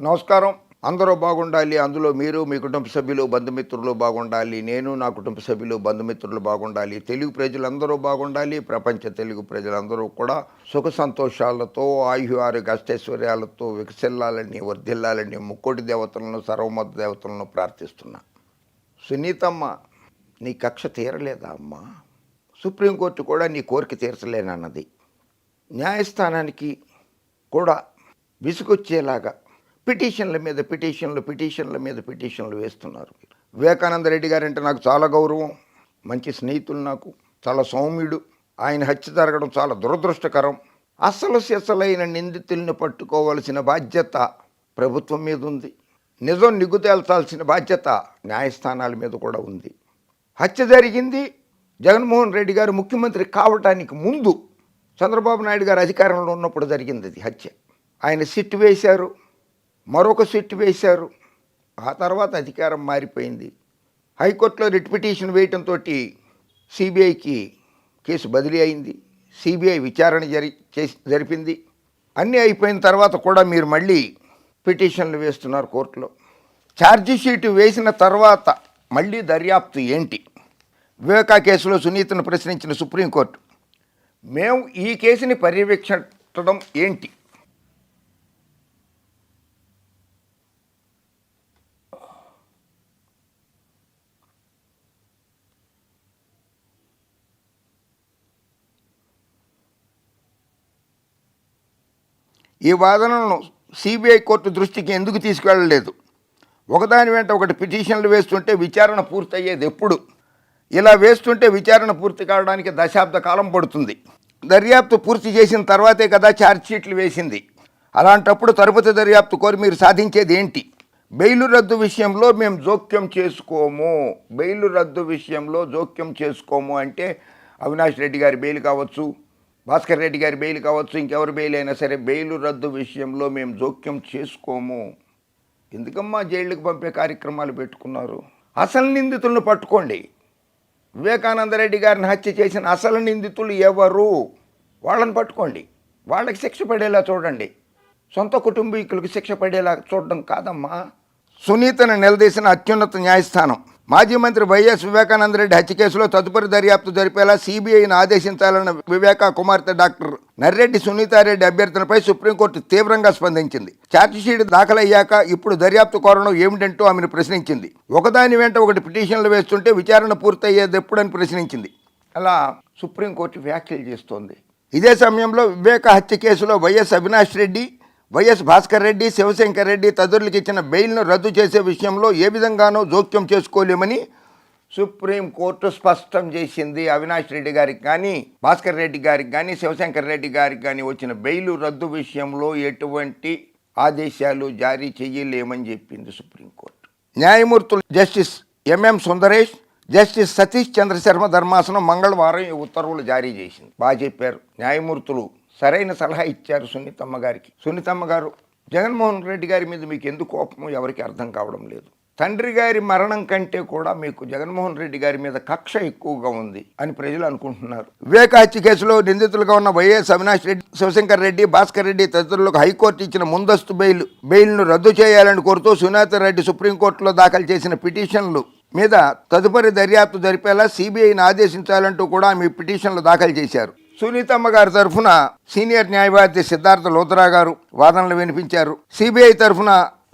నమస్కారం. అందరూ బాగుండాలి. అందులో మీరు మీ కుటుంబ సభ్యులు బంధుమిత్రులు బాగుండాలి. నేను నా కుటుంబ సభ్యులు బంధుమిత్రులు బాగుండాలి. తెలుగు ప్రజలందరూ బాగుండాలి. ప్రపంచ తెలుగు ప్రజలందరూ కూడా సుఖ సంతోషాలతో ఆయు ఆరోగ్య అష్టైశ్వర్యాలతో వికసిల్లాలని వర్ధిల్లాలని ముక్కోటి దేవతలను సర్వమత దేవతలను ప్రార్థిస్తున్నా. సునీతమ్మ నీ కక్ష తీరలేదా అమ్మా? సుప్రీంకోర్టు కూడా నీ కోరిక తీర్చలేనన్నది న్యాయస్థానానికి కూడా విసుగొచ్చేలాగా పిటిషన్ల మీద పిటిషన్లు పిటిషన్ల మీద పిటిషన్లు వేస్తున్నారు. వివేకానంద రెడ్డి గారంటే నాకు చాలా గౌరవం మంచి స్నేహితులు నాకు చాలా సౌమ్యుడు. ఆయన హత్య జరగడం చాలా దురదృష్టకరం. అసలు సెసలైన నిందితుల్ని పట్టుకోవాల్సిన బాధ్యత ప్రభుత్వం మీద ఉంది. నిజం నిగ్గుతేల్చాల్సిన బాధ్యత న్యాయస్థానాల మీద కూడా ఉంది. హత్య జరిగింది జగన్మోహన్ రెడ్డి గారు ముఖ్యమంత్రి కావటానికి ముందు చంద్రబాబు నాయుడు గారు అధికారంలో ఉన్నప్పుడు జరిగింది అది హత్య. ఆయన సిట్ వేశారు. మరొక సిట్ వేశారు. ఆ తర్వాత అధికారం మారిపోయింది. హైకోర్టులో రిట్ పిటిషన్ వేయటంతో సిబిఐకి కేసు బదిలీ అయింది. సిబిఐ విచారణ జరి చేసి జరిపింది. అన్నీ అయిపోయిన తర్వాత కూడా మీరు మళ్ళీ పిటిషన్లు వేస్తున్నారు కోర్టులో. ఛార్జిషీట్ వేసిన తర్వాత మళ్ళీ దర్యాప్తు ఏంటి? వివేకా కేసులో సునీతను ప్రశ్నించిన సుప్రీంకోర్టు మేము ఈ కేసుని పర్యవేక్షించడం ఏంటి? ఈ వాదనలను సిబిఐ కోర్టు దృష్టికి ఎందుకు తీసుకెళ్ళలేదు ఒకదాని వెంట ఒకటి పిటిషన్లు వేస్తుంటే విచారణ పూర్తయ్యేది ఎప్పుడు? ఇలా వేస్తుంటే విచారణ పూర్తి కావడానికి దశాబ్ద కాలం పడుతుంది. దర్యాప్తు పూర్తి చేసిన తర్వాతే కదా ఛార్జ్షీట్లు వేసింది. అలాంటప్పుడు తరుపతి దర్యాప్తు కోరి మీరు సాధించేది ఏంటి? బెయిలు రద్దు విషయంలో మేము జోక్యం చేసుకోము. బెయిలు రద్దు విషయంలో జోక్యం చేసుకోము అంటే అవినాష్ రెడ్డి గారి బెయిల్ కావచ్చు భాస్కర్ రెడ్డి గారి బెయిల్ కావచ్చు ఇంకెవరి బెయిల్ అయినా సరే బెయిలు రద్దు విషయంలో మేము జోక్యం చేసుకోము. ఎందుకమ్మా జైళ్ళకి పంపే కార్యక్రమాలు పెట్టుకున్నారు? అసలు నిందితులను పట్టుకోండి. వివేకానంద రెడ్డి గారిని హత్య చేసిన అసలు నిందితులు ఎవరు? వాళ్ళని పట్టుకోండి. వాళ్ళకి శిక్ష పడేలా చూడండి. సొంత కుటుంబీకులకు శిక్ష పడేలా చూడడం కాదమ్మా. సునీతను నిలదీసిన అత్యున్నత న్యాయస్థానం. మాజీ మంత్రి వైఎస్ వివేకానంద రెడ్డి హత్య కేసులో తదుపరి దర్యాప్తు జరిపేలా సిబిఐని ఆదేశించాలన్న వివేకా కుమార్తె డాక్టర్ నర్రెడ్డి సునీతారెడ్డి అభ్యర్థనపై సుప్రీంకోర్టు తీవ్రంగా స్పందించింది. ఛార్జిషీట్ దాఖలయ్యాక ఇప్పుడు దర్యాప్తు కోరడం ఏమిటంటూ ఆమెను ప్రశ్నించింది. ఒకదాని వెంట ఒకటి పిటిషన్లు వేస్తుంటే విచారణ పూర్తయ్యేది ఎప్పుడని ప్రశ్నించింది. అలా సుప్రీంకోర్టు వ్యాఖ్యలు చేస్తోంది. ఇదే సమయంలో వివేక హత్య కేసులో వైఎస్ అవినాష్ రెడ్డి వైఎస్ భాస్కర్ రెడ్డి శివశంకర్ రెడ్డి తదితరులకు ఇచ్చిన బెయిల్ను రద్దు చేసే విషయంలో ఏ విధంగానూ జోక్యం చేసుకోలేమని సుప్రీంకోర్టు స్పష్టం చేసింది. అవినాష్ రెడ్డి గారికి కానీ భాస్కర్ రెడ్డి గారికి కానీ శివశంకర్ రెడ్డి గారికి కానీ వచ్చిన బెయిల్ రద్దు విషయంలో ఎటువంటి ఆదేశాలు జారీ చేయలేమని చెప్పింది సుప్రీంకోర్టు. న్యాయమూర్తులు justice MM Sundaresh justice Satish Chandra Sharma ధర్మాసనం మంగళవారం ఈ ఉత్తర్వులు జారీ చేసింది. బాగా చెప్పారు. న్యాయమూర్తులు సరైన సలహా ఇచ్చారు సునీతమ్మ గారికి. సునీతమ్మ గారు జగన్మోహన్ రెడ్డి గారి మీద మీకు ఎందుకు కోపము? ఎవరికి అర్థం కావడం లేదు. తండ్రి గారి మరణం కంటే కూడా మీకు జగన్మోహన్ రెడ్డి గారి మీద కక్ష ఎక్కువగా ఉంది అని ప్రజలు అనుకుంటున్నారు. వివేక హత్య కేసులో నిందితులుగా ఉన్న వైఎస్ అవినాష్ రెడ్డి శివశంకర్ రెడ్డి భాస్కర్ రెడ్డి తదితరులకు హైకోర్టు ఇచ్చిన ముందస్తు బెయిల్ బెయిల్ను రద్దు చేయాలని కోరుతూ సునీత రెడ్డి సుప్రీంకోర్టులో దాఖలు చేసిన పిటిషన్లు మీద తదుపరి దర్యాప్తు జరిపేలా సిబిఐని ఆదేశించాలంటూ కూడా ఆమె పిటిషన్లు దాఖలు చేశారు. సునీతమ్మ గారి తరఫున సీనియర్ న్యాయవాది సిద్ధార్థ లోత్రా గారు వాదనలు వినిపించారు. సిబిఐ తరఫున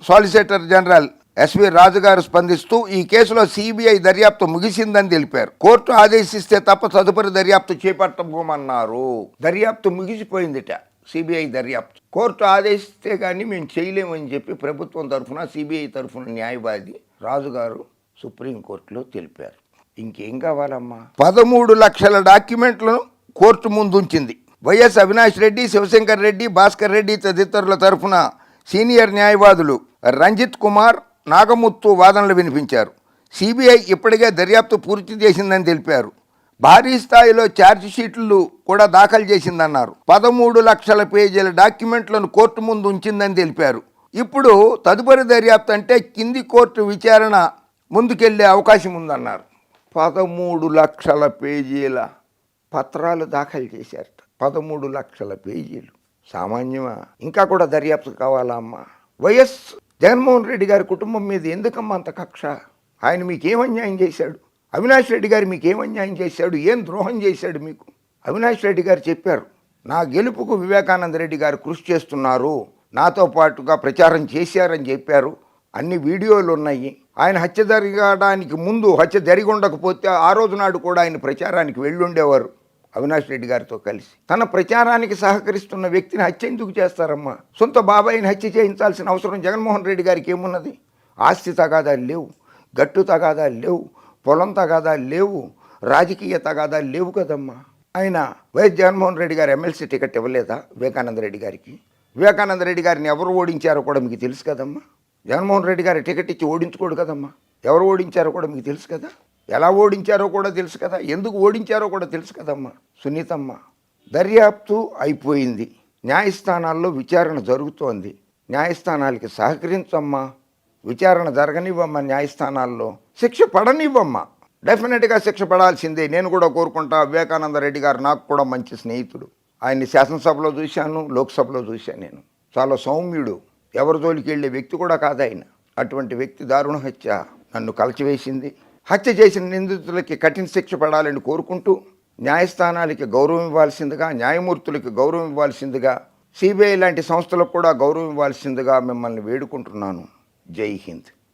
సాలిసిటర్ జనరల్ ఎస్వి రాజు గారు స్పందిస్తూ ఈ కేసులో సిబిఐ దర్యాప్తు ముగిసిందని తెలిపారు. కోర్టు ఆదేశిస్తే తప్ప తదుపరి దర్యాప్తు చేపట్టబోమన్నారు. దర్యాప్తు ముగిసిపోయిందిట సిబిఐ దర్యాప్తు. కోర్టు ఆదేశిస్తే కానీ మేము చేయలేమని చెప్పి ప్రభుత్వం తరఫున సిబిఐ తరఫున న్యాయవాది రాజుగారు సుప్రీంకోర్టులో తెలిపారు. ఇంకేం కావాలమ్మా? పదమూడు లక్షల డాక్యుమెంట్లను కోర్టు ముందుంచింది. వైఎస్ అవినాష్ రెడ్డి శివశంకర్ రెడ్డి భాస్కర్ రెడ్డి తదితరుల తరఫున సీనియర్ న్యాయవాదులు రంజిత్ కుమార్ నాగముత్తు వాదనలు వినిపించారు. సిబిఐ ఇప్పటికే దర్యాప్తు పూర్తి చేసిందని తెలిపారు. భారీ స్థాయిలో ఛార్జ్ షీట్లు కూడా దాఖలు చేసిందన్నారు. పదమూడు లక్షల పేజీల డాక్యుమెంట్లను కోర్టు ముందు ఉంచిందని తెలిపారు. ఇప్పుడు తదుపరి దర్యాప్తు అంటే కింది కోర్టు విచారణ ముందుకెళ్ళే అవకాశం ఉందన్నారు. పదమూడు లక్షల పేజీల పత్రాలు దాఖలు చేశారట పదమూడు లక్షల పేజీలు. సామాన్యమా? ఇంకా కూడా దర్యాప్తు కావాలా అమ్మా? వైఎస్ జగన్మోహన్ రెడ్డి గారి కుటుంబం మీద ఎందుకమ్మా అంత కక్ష? ఆయన మీకేం అన్యాయం చేశాడు? అవినాష్ రెడ్డి గారు మీకు ఏం అన్యాయం చేశాడు? ఏం ద్రోహం చేశాడు మీకు? అవినాష్ రెడ్డి గారు చెప్పారు నా గెలుపుకు వివేకానంద రెడ్డి గారు కృషి చేస్తున్నారు నాతో పాటుగా ప్రచారం చేశారని చెప్పారు. అన్ని వీడియోలు ఉన్నాయి. ఆయన హత్య జరగడానికి ముందు హత్య జరిగి ఉండకపోతే ఆ రోజు నాడు కూడా ఆయన ప్రచారానికి వెళ్ళుండేవారు అవినాష్ రెడ్డి గారితో కలిసి. తన ప్రచారానికి సహకరిస్తున్న వ్యక్తిని హత్య ఎందుకు చేస్తారమ్మా? సొంత బాబాయిని హత్య చేయించాల్సిన అవసరం జగన్మోహన్ రెడ్డి గారికి ఏమున్నది? ఆస్తి తగాదాలు లేవు గట్టు తగాదాలు లేవు పొలం తగాదాలు లేవు రాజకీయ తగాదాలు లేవు కదమ్మా. ఆయన వైఎస్ జగన్మోహన్ రెడ్డి గారు ఎమ్మెల్సీ టికెట్ ఇవ్వలేదా వివేకానంద రెడ్డి గారికి? వివేకానంద రెడ్డి గారిని ఎవరు ఓడించారో కూడా మీకు తెలుసు కదమ్మా. జగన్మోహన్ రెడ్డి గారి టికెట్ ఇచ్చి ఓడించుకోడు కదమ్మా. ఎవరు ఓడించారో కూడా మీకు తెలుసు కదా. ఎలా ఓడించారో కూడా తెలుసు కదా. ఎందుకు ఓడించారో కూడా తెలుసు కదమ్మా. సునీతమ్మ దర్యాప్తు అయిపోయింది. న్యాయస్థానాల్లో విచారణ జరుగుతోంది. న్యాయస్థానాలకి సహకరించమ్మా. విచారణ జరగనివ్వమ్మా న్యాయస్థానాల్లో. శిక్ష పడనివ్వమ్మా. డెఫినెట్గా శిక్ష పడాల్సిందే. నేను కూడా కోరుకుంటా వివేకానంద రెడ్డి గారు నాకు కూడా మంచి స్నేహితుడు. ఆయన్ని శాసనసభలో చూశాను లోక్సభలో చూశాను నేను. చాలా సౌమ్యుడు. ఎవరి జోలికి వెళ్ళే వ్యక్తి కూడా కాదు ఆయన. అటువంటి వ్యక్తి దారుణ హత్య నన్ను కలచివేసింది. హత్య చేసిన నిందితులకి కఠిన శిక్ష పడాలని కోరుకుంటూ న్యాయస్థానాలకి గౌరవం ఇవ్వాల్సిందిగా న్యాయమూర్తులకి గౌరవం ఇవ్వాల్సిందిగా సిబిఐ లాంటి సంస్థలకు కూడా గౌరవం ఇవ్వాల్సిందిగా మిమ్మల్ని వేడుకుంటున్నాను. జై హింద్.